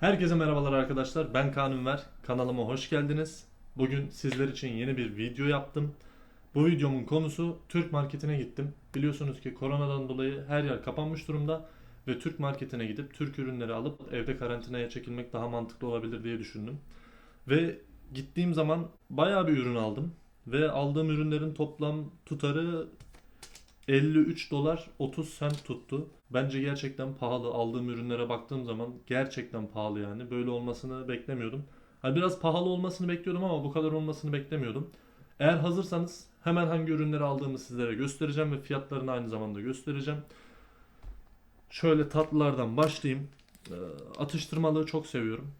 Herkese merhabalar arkadaşlar. Ben Kaan Ünver. Kanalıma hoş geldiniz. Bugün sizler için yeni bir video yaptım. Bu videomun konusu Türk marketine gittim. Biliyorsunuz ki koronadan dolayı her yer kapanmış durumda ve Türk marketine gidip Türk ürünleri alıp evde karantinaya çekilmek daha mantıklı olabilir diye düşündüm. Ve gittiğim zaman bayağı bir ürün aldım ve aldığım ürünlerin toplam tutarı 53 dolar 30 sent tuttu. Bence gerçekten pahalı. Aldığım ürünlere baktığım zaman gerçekten pahalı yani. Böyle olmasını beklemiyordum. Hani biraz pahalı olmasını bekliyordum ama bu kadar olmasını beklemiyordum. Eğer hazırsanız hemen hangi ürünleri aldığımı sizlere göstereceğim ve fiyatlarını aynı zamanda göstereceğim. Şöyle tatlılardan başlayayım. Ee, Atıştırmalığı çok seviyorum.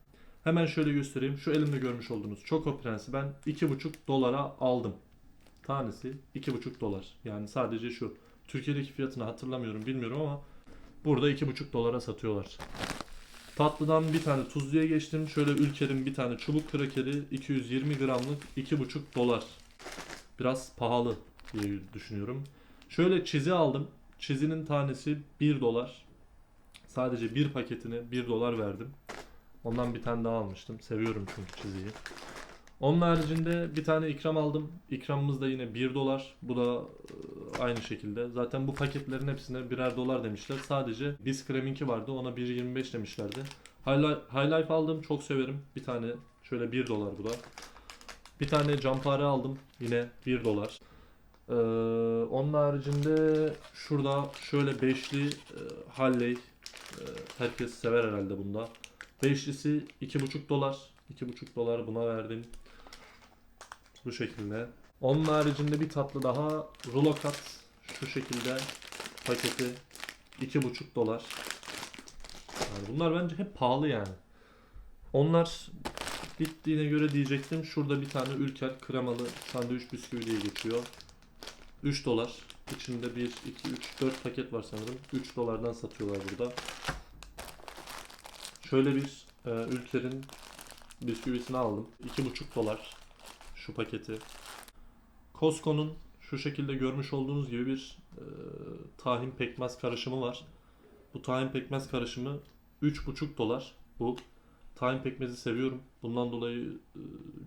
Hemen şöyle göstereyim. Şu elimde görmüş olduğunuz Choco Prens'i ben 2,5 dolara aldım. Tanesi 2,5 dolar. Yani sadece şu. Türkiye'deki fiyatını hatırlamıyorum bilmiyorum ama burada 2,5 dolara satıyorlar. Tatlıdan bir tane tuzluya geçtim. Şöyle Ülker'in bir tane çubuk krakeri 220 gramlık 2,5 dolar. Biraz pahalı diye düşünüyorum. Şöyle çizi aldım. Çizinin tanesi 1 dolar. Sadece bir paketine 1 dolar verdim. Ondan bir tane daha almıştım. Seviyorum çünkü çiziyi. Onun haricinde bir tane ikram aldım. İkramımız da yine 1 dolar. Bu da e, aynı şekilde. Zaten bu paketlerin hepsine birer dolar demişler. Sadece Biskrem'inki vardı. Ona 1.25 demişlerdi. High Life, aldım. Çok severim. Bir tane şöyle 1 dolar bu da. Bir tane campare aldım. Yine 1 dolar. Ee, onun haricinde şurada şöyle beşli e, Halley. E, herkes sever herhalde bunda. Beşlisi 2,5 dolar. 2,5 dolar buna verdim. Bu şekilde. Onun haricinde bir tatlı daha rulo kat şu şekilde paketi 2,5 dolar. Yani bunlar bence hep pahalı yani. Onlar bittiğine göre diyecektim. Şurada bir tane Ülker kremalı sandviç bisküvi diye geçiyor. 3 dolar. İçinde 1, 2, 3, 4 paket var sanırım. 3 dolardan satıyorlar burada. Şöyle bir e, Ülker'in bisküvisini aldım. 2,5 dolar şu paketi. Costco'nun şu şekilde görmüş olduğunuz gibi bir e, tahin pekmez karışımı var. Bu tahin pekmez karışımı 3,5 dolar. Bu tahin pekmezi seviyorum. Bundan dolayı e,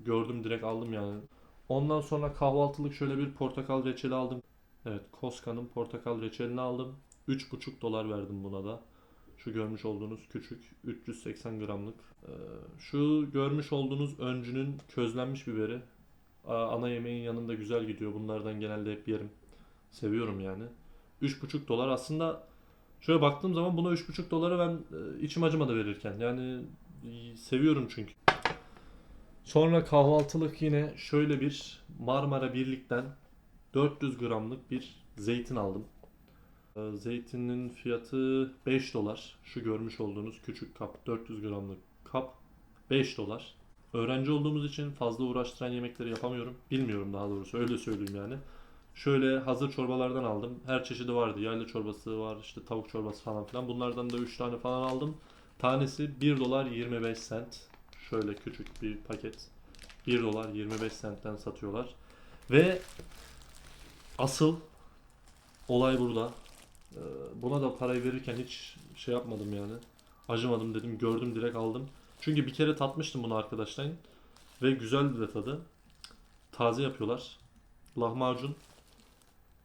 gördüm direkt aldım yani. Ondan sonra kahvaltılık şöyle bir portakal reçeli aldım. Evet, Costco'nun portakal reçelini aldım. 3,5 dolar verdim buna da. Şu görmüş olduğunuz küçük 380 gramlık. Ee, şu görmüş olduğunuz öncünün közlenmiş biberi. Ana yemeğin yanında güzel gidiyor. Bunlardan genelde hep yerim. Seviyorum yani. 3,5 dolar aslında şöyle baktığım zaman buna 3,5 dolara ben e, içim acımadı verirken. Yani e, seviyorum çünkü. Sonra kahvaltılık yine şöyle bir Marmara Birlik'ten 400 gramlık bir zeytin aldım. Ee, Zeytinin fiyatı 5 dolar. Şu görmüş olduğunuz küçük kap 400 gramlık kap 5 dolar. Öğrenci olduğumuz için fazla uğraştıran yemekleri yapamıyorum. Bilmiyorum daha doğrusu öyle söyleyeyim yani. Şöyle hazır çorbalardan aldım. Her çeşidi vardı. Yayla çorbası var, işte tavuk çorbası falan filan. Bunlardan da 3 tane falan aldım. Tanesi 1 dolar 25 sent. Şöyle küçük bir paket. 1 dolar 25 sentten satıyorlar. Ve asıl olay burada. Ee, Buna da parayı verirken hiç şey yapmadım yani. Acımadım dedim. Gördüm direkt aldım. Çünkü bir kere tatmıştım bunu arkadaşlar. Ve güzeldi de tadı. Taze yapıyorlar. Lahmacun.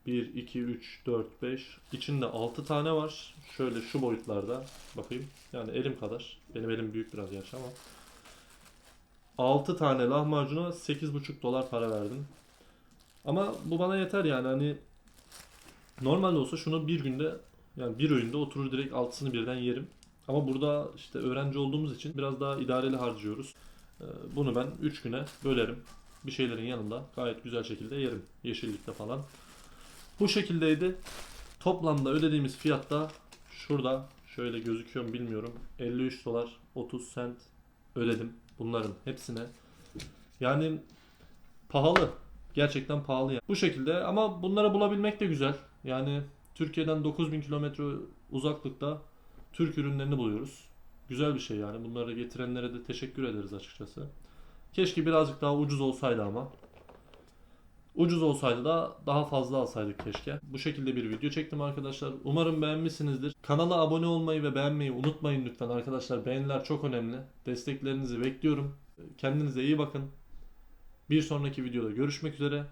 1, 2, 3, 4, 5. İçinde 6 tane var. Şöyle şu boyutlarda. Bakayım. Yani elim kadar. Benim elim büyük biraz gerçi ama. 6 tane lahmacuna 8,5 dolar para verdim. Ama bu bana yeter yani hani Normalde olsa şunu bir günde yani bir öğünde oturur direkt altısını birden yerim. Ama burada işte öğrenci olduğumuz için biraz daha idareli harcıyoruz. Ee, Bunu ben 3 güne bölerim. Bir şeylerin yanında gayet güzel şekilde yerim. Yeşillikte falan. Bu şekildeydi. Toplamda ödediğimiz fiyatta şurada şöyle gözüküyor mu bilmiyorum. 53 dolar 30 sent ödedim bunların hepsine. Yani pahalı. Gerçekten pahalı yani. Bu şekilde ama bunları bulabilmek de güzel. Yani Türkiye'den 9000 kilometre uzaklıkta Türk ürünlerini buluyoruz. Güzel bir şey yani. Bunları getirenlere de teşekkür ederiz açıkçası. Keşke birazcık daha ucuz olsaydı ama. Ucuz olsaydı da daha fazla alsaydık keşke. Bu şekilde bir video çektim arkadaşlar. Umarım beğenmişsinizdir. Kanala abone olmayı ve beğenmeyi unutmayın lütfen arkadaşlar. Beğeniler çok önemli. Desteklerinizi bekliyorum. Kendinize iyi bakın. Bir sonraki videoda görüşmek üzere.